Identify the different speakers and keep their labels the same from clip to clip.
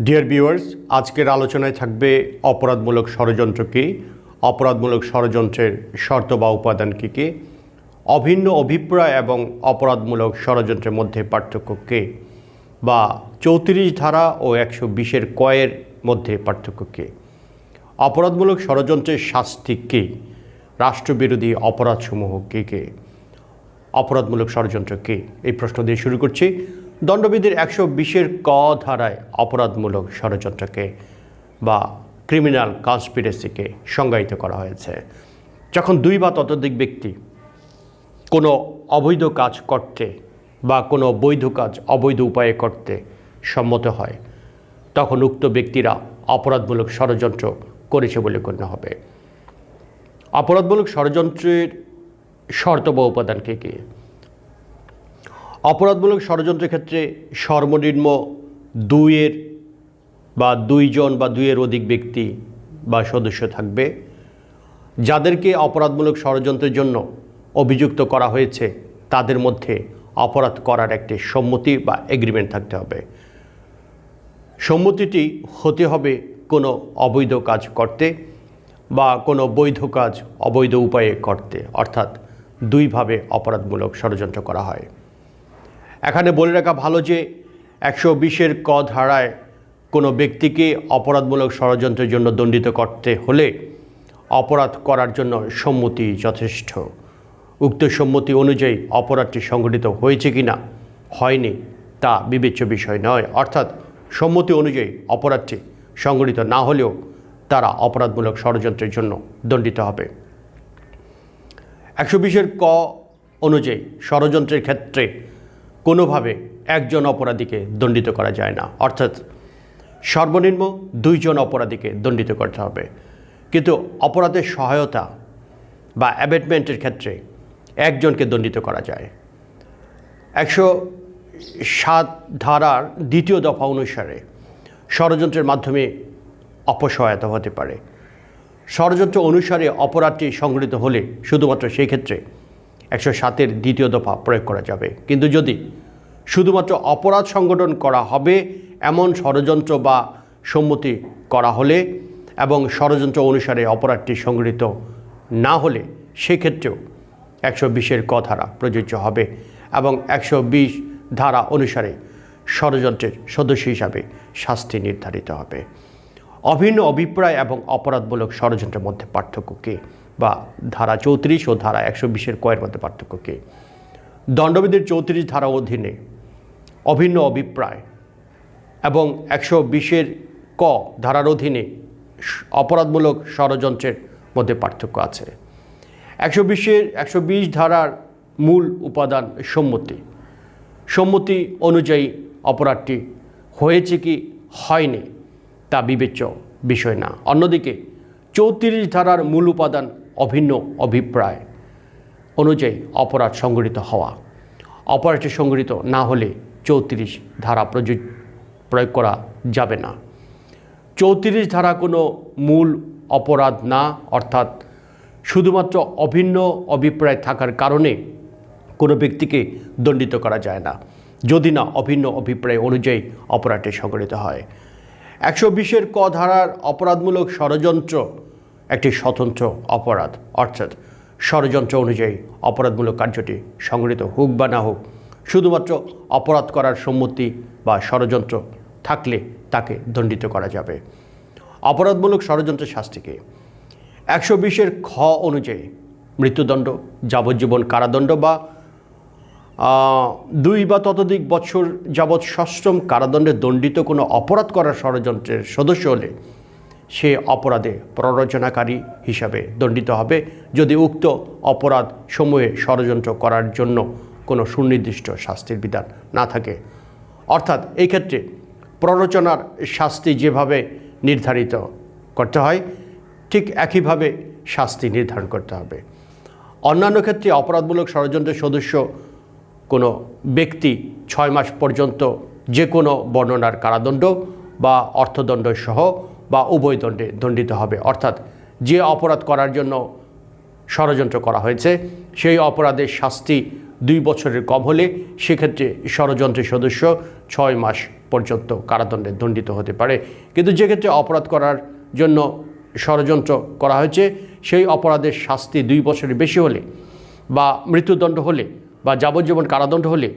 Speaker 1: Dear viewers আজকের আলোচনায় থাকবে অপরাধমূলক ষড়যন্ত্র কী? অপরাধমূলক ষড়যন্ত্রের শর্ত বা উপাদান কী কী? অভিন্ন অভিপ্রায় এবং অপরাধমূলক ষড়যন্ত্রের মধ্যে পার্থক্য কী? বা চৌত্রিশ ধারা ও একশো বিশের কয়ের মধ্যে পার্থক্য কী? অপরাধমূলক ষড়যন্ত্রের শাস্তি কী? রাষ্ট্রবিরোধী অপরাধসমূহ কী কী? অপরাধমূলক ষড়যন্ত্র কী? এই প্রশ্ন দিয়ে শুরু করছি। দণ্ডবিধির একশো বিশের ক ধারায় অপরাধমূলক ষড়যন্ত্রকে বা ক্রিমিনাল কনস্পিরেসিকে সংজ্ঞায়িত করা হয়েছে। যখন দুই বা ততোধিক ব্যক্তি কোনো অবৈধ কাজ করতে বা কোনো বৈধ কাজ অবৈধ উপায়ে করতে সম্মত হয়, তখন উক্ত ব্যক্তিরা অপরাধমূলক ষড়যন্ত্র করেছে বলে গণ্য হবে। অপরাধমূলক ষড়যন্ত্রের শর্ত বা উপাদান কী কী? অপরাধমূলক ষড়যন্ত্রের ক্ষেত্রে সর্বনিম্ন দুইয়ের বা দুইজন বা দুইয়ের অধিক ব্যক্তি বা সদস্য থাকবে। যাদেরকে অপরাধমূলক ষড়যন্ত্রের জন্য অভিযুক্ত করা হয়েছে, তাদের মধ্যে অপরাধ করার একটি সম্মতি বা এগ্রিমেন্ট থাকতে হবে। সম্মতিটি হতে হবে কোনো অবৈধ কাজ করতে বা কোনো বৈধ কাজ অবৈধ উপায়ে করতে, অর্থাৎ দুইভাবে অপরাধমূলক ষড়যন্ত্র করা হয়। এখানে বলে রাখা ভালো যে একশো বিশের ক ধারায় কোনো ব্যক্তিকে অপরাধমূলক ষড়যন্ত্রের জন্য দণ্ডিত করতে হলে অপরাধ করার জন্য সম্মতি যথেষ্ট। উক্ত সম্মতি অনুযায়ী অপরাধটি সংঘটিত হয়েছে কি না হয়নি, তা বিবেচ্য বিষয় নয়। অর্থাৎ সম্মতি অনুযায়ী অপরাধটি সংঘটিত না হলেও তারা অপরাধমূলক ষড়যন্ত্রের জন্য দণ্ডিত হবে। একশো বিশের ক অনুযায়ী ষড়যন্ত্রের ক্ষেত্রে কোনোভাবে একজন অপরাধীকে দণ্ডিত করা যায় না। অর্থাৎ সর্বনিম্ন দুইজন অপরাধীকে দণ্ডিত করতে হবে। কিন্তু অপরাধের সহায়তা বা অ্যাবেটমেন্টের ক্ষেত্রে একজনকে দণ্ডিত করা যায়। একশো সাত ধারার দ্বিতীয় দফা অনুসারে ষড়যন্ত্রের মাধ্যমে অপসহায়তা হতে পারে। ষড়যন্ত্র অনুসারে অপরাধটি সংঘটিত হলে শুধুমাত্র সেই ক্ষেত্রে একশো সাতের দ্বিতীয় দফা প্রয়োগ করা যাবে। কিন্তু যদি শুধুমাত্র অপরাধ সংগঠন করা হবে, এমন ষড়যন্ত্র বা সম্মতি করা হলে এবং ষড়যন্ত্র অনুসারে অপরাধটি সংগঠিত না হলে, সেক্ষেত্রেও একশো বিশের ক ধারা প্রযোজ্য হবে এবং একশো বিশ ধারা অনুসারে ষড়যন্ত্রের সদস্য হিসাবে শাস্তি নির্ধারিত হবে। অভিন্ন অভিপ্রায় এবং অপরাধমূলক ষড়যন্ত্রের মধ্যে পার্থক্য কী? বা ধারা চৌত্রিশ ও ধারা একশো বিশের কয়ের মধ্যে পার্থক্য কী দণ্ডবিধির চৌত্রিশ ধারা অধীনে অভিন্ন অভিপ্রায় এবং একশো বিশের ক ধারার অধীনে অপরাধমূলক ষড়যন্ত্রের মধ্যে পার্থক্য আছে। একশো বিশের একশো বিশ ধারার মূল উপাদান সম্মতি। সম্মতি অনুযায়ী অপরাধটি হয়েছে কি হয়নি তা বিবেচ্য বিষয় না। অন্যদিকে চৌত্রিশ ধারার মূল উপাদান অভিন্ন অভিপ্রায় অনুযায়ী অপরাধ সংগঠিত হওয়া। অপরাধটি সংগঠিত না হলে চৌত্রিশ ধারা প্রযোজ প্রয়োগ করা যাবে না। চৌত্রিশ ধারা কোনো মূল অপরাধ না, অর্থাৎ শুধুমাত্র অভিন্ন অভিপ্রায় থাকার কারণে কোনো ব্যক্তিকে দণ্ডিত করা যায় না, যদি না অভিন্ন অভিপ্রায় অনুযায়ী অপরাধটি সংগঠিত হয়। একশো বিশের ক ধারার অপরাধমূলক ষড়যন্ত্র একটি স্বতন্ত্র অপরাধ, অর্থাৎ ষড়যন্ত্র অনুযায়ী অপরাধমূলক কার্যটি সংগঠিত হোক বা না হোক, শুধুমাত্র অপরাধ করার সম্মতি বা ষড়যন্ত্র থাকলে তাকে দণ্ডিত করা যাবে। অপরাধমূলক ষড়যন্ত্রের শাস্তিকে একশো বিশের খ অনুযায়ী মৃত্যুদণ্ড, যাবজ্জীবন কারাদণ্ড বা দুই বা ততোধিক বছর যাবৎ ষষ্ঠম কারাদণ্ডে দণ্ডিত কোনো অপরাধ করার ষড়যন্ত্রের সদস্য হলে সে অপরাধে প্ররোচনাকারী হিসাবে দণ্ডিত হবে। যদি উক্ত অপরাধ সমূহে ষড়যন্ত্র করার জন্য কোনো সুনির্দিষ্ট শাস্তির বিধান না থাকে, অর্থাৎ এই ক্ষেত্রে প্ররোচনার শাস্তি যেভাবে নির্ধারিত করতে হয়, ঠিক একইভাবে শাস্তি নির্ধারণ করতে হবে। অন্যান্য ক্ষেত্রে অপরাধমূলক ষড়যন্ত্রের সদস্য কোনো ব্যক্তি ছয় মাস পর্যন্ত যে কোনো বর্ণনার কারাদণ্ড বা অর্থদণ্ড সহ বা উভয় দণ্ডে, দণ্ডিত হবে। অর্থাৎ যে অপরাধ করার জন্য ষড়যন্ত্র করা হয়েছে, সেই অপরাধের শাস্তি দুই বছরের কম হলে সেক্ষেত্রে ষড়যন্ত্রের সদস্য ছয় মাস পর্যন্ত কারাদণ্ডে দণ্ডিত হতে পারে। কিন্তু যে ক্ষেত্রে অপরাধ করার জন্য ষড়যন্ত্র করা হয়েছে, সেই অপরাধের শাস্তি দুই বছরের বেশি হলে বা মৃত্যুদণ্ড হলে বা যাবজ্জীবন কারাদণ্ড হলে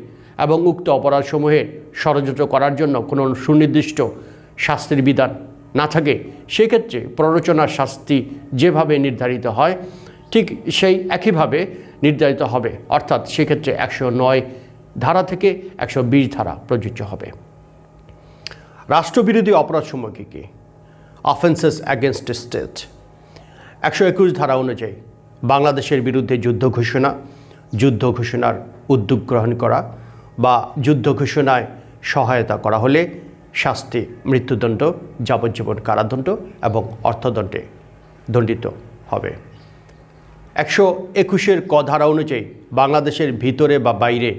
Speaker 1: এবং উক্ত অপরাধসমূহে ষড়যন্ত্র করার জন্য কোনো সুনির্দিষ্ট শাস্তির বিধান না থাকে, সেক্ষেত্রে প্ররোচনার শাস্তি যেভাবে নির্ধারিত হয়, ঠিক সেই একইভাবে নির্ধারিত হবে। অর্থাৎ সেক্ষেত্রে একশো নয় ধারা থেকে একশো বিশ ধারা প্রযোজ্য হবে। রাষ্ট্রবিরোধী অপরাধসমূহ কী কী? অফেন্সেস অ্যাগেনস্ট স্টেট একশো একুশ ধারা অনুযায়ী বাংলাদেশের বিরুদ্ধে যুদ্ধ ঘোষণা, যুদ্ধ ঘোষণার উদ্যোগ গ্রহণ করা বা যুদ্ধ ঘোষণায় সহায়তা করা হলে শাস্তি, মৃত্যুদণ্ড, যাবজ্জীবন কারাদণ্ড এবং অর্থদণ্ডে দণ্ডিত হবে। একশো একুশের ক ধারা অনুযায়ী বাংলাদেশের ভিতরে বা বাইরে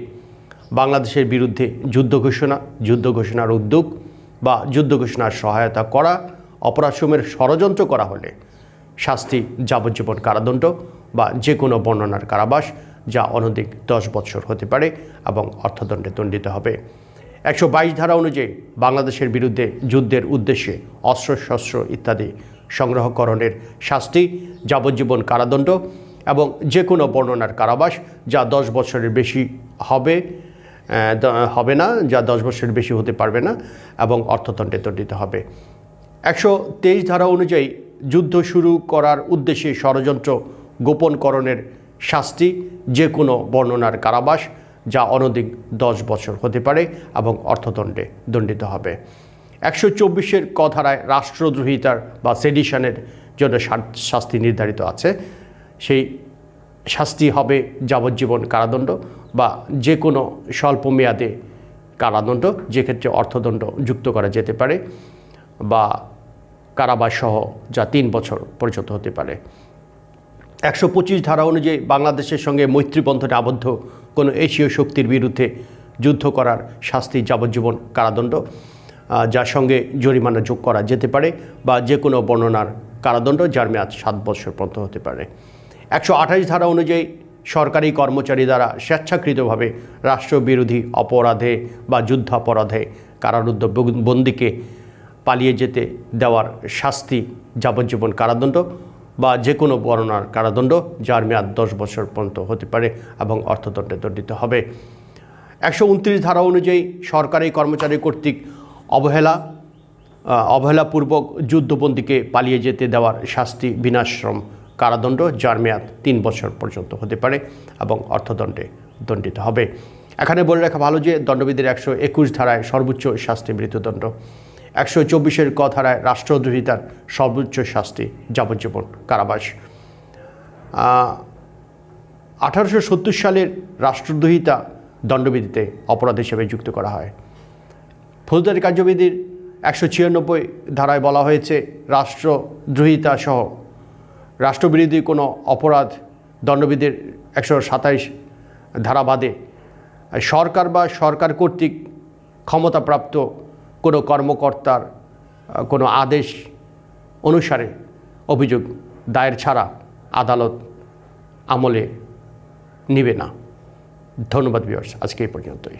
Speaker 1: বাংলাদেশের বিরুদ্ধে যুদ্ধ ঘোষণা, যুদ্ধ ঘোষণার উদ্যোগ বা যুদ্ধ ঘোষণার সহায়তা করা, অপরাধসমূহের ষড়যন্ত্র করা হলে শাস্তি, যাবজ্জীবন কারাদণ্ড বা যে কোনো বর্ণনার কারাবাস যা অনধিক দশ বছর হতে পারে এবং অর্থদণ্ডে দণ্ডিত হবে। একশো বাইশ ধারা অনুযায়ী বাংলাদেশের বিরুদ্ধে যুদ্ধের উদ্দেশ্যে অস্ত্রশস্ত্র ইত্যাদি সংগ্রহকরণের শাস্তি, যাবজ্জীবন কারাদণ্ড এবং যে কোনো বর্ণনার কারাবাস যা দশ বছরের বেশি হবে হবে না, যা দশ বছরের বেশি হতে পারবে না এবং অর্থদণ্ডে দণ্ডিত হবে। একশো তেইশ ধারা অনুযায়ী যুদ্ধ শুরু করার উদ্দেশ্যে ষড়যন্ত্র গোপনকরণের শাস্তি যে কোনো বর্ণনার কারাবাস যা অনধিক দশ বছর হতে পারে এবং অর্থদণ্ডে দণ্ডিত হবে। একশো চব্বিশের ক ধারায় রাষ্ট্রদ্রোহিতার বা সেডিশনের জন্য শাস্তি নির্ধারিত আছে। সেই শাস্তি হবে যাবজ্জীবন কারাদণ্ড বা যে কোনো স্বল্প মেয়াদে কারাদণ্ড যে ক্ষেত্রে অর্থদণ্ড যুক্ত করা যেতে পারে বা কারাবাস সহ যা তিন বছর পর্যন্ত হতে পারে। একশো পঁচিশ ধারা অনুযায়ী বাংলাদেশের সঙ্গে মৈত্রীবন্ধনে আবদ্ধ কোনো এশীয় শক্তির বিরুদ্ধে যুদ্ধ করার শাস্তি যাবজ্জীবন কারাদণ্ড যার সঙ্গে জরিমানা যোগ করা যেতে পারে বা যে কোনো বর্ণনার কারাদণ্ড, যার মেয়াদ সাত বছর পর্যন্ত হতে পারে। একশো আঠাশ ধারা অনুযায়ী সরকারি কর্মচারী দ্বারা স্বেচ্ছাকৃতভাবে রাষ্ট্রবিরোধী অপরাধে বা যুদ্ধাপরাধে কারারুদ্ধ বন্দীকে পালিয়ে যেতে দেওয়ার শাস্তি যাবজ্জীবন কারাদণ্ড। বা যে কোনো বর্ণনার কারাদণ্ড যার মেয়াদ দশ বছর পর্যন্ত হতে পারে এবং অর্থদণ্ডে দণ্ডিত হবে। একশো উনত্রিশ ধারা অনুযায়ী সরকারি কর্মচারী কর্তৃক অবহেলা অবহেলাপূর্বক যুদ্ধবন্দীকে পালিয়ে যেতে দেওয়ার শাস্তি বিনাশ্রম কারাদণ্ড যার মেয়াদ তিন বছর পর্যন্ত হতে পারে এবং অর্থদণ্ডে দণ্ডিত হবে। এখানে বলে রাখা ভালো যে দণ্ডবিধির একশো একুশ ধারায় সর্বোচ্চ শাস্তি মৃত্যুদণ্ড। একশো চব্বিশের ক ধারায় রাষ্ট্রদ্রোহিতার সর্বোচ্চ শাস্তি, যাবজ্জীবন কারাবাস। আঠারোশো সত্তর সালের রাষ্ট্রদ্রোহিতা দণ্ডবিধিতে অপরাধ হিসেবে যুক্ত করা হয়। ফৌজদারি কার্যবিধির একশো ছিয়ানব্বই ধারায় বলা হয়েছে, রাষ্ট্রদ্রোহিতা সহ রাষ্ট্রবিরোধী কোনো অপরাধ দণ্ডবিধির একশো সাতাইশ ধারা বাদে সরকার বা সরকার কর্তৃক ক্ষমতাপ্রাপ্ত কোনো কর্মকর্তার কোনো আদেশ অনুসারে অভিযোগ দায়ের ছাড়া আদালত আমলে নিবে না। ধন্যবাদ বিয়ার্স আজকে এই পর্যন্তই।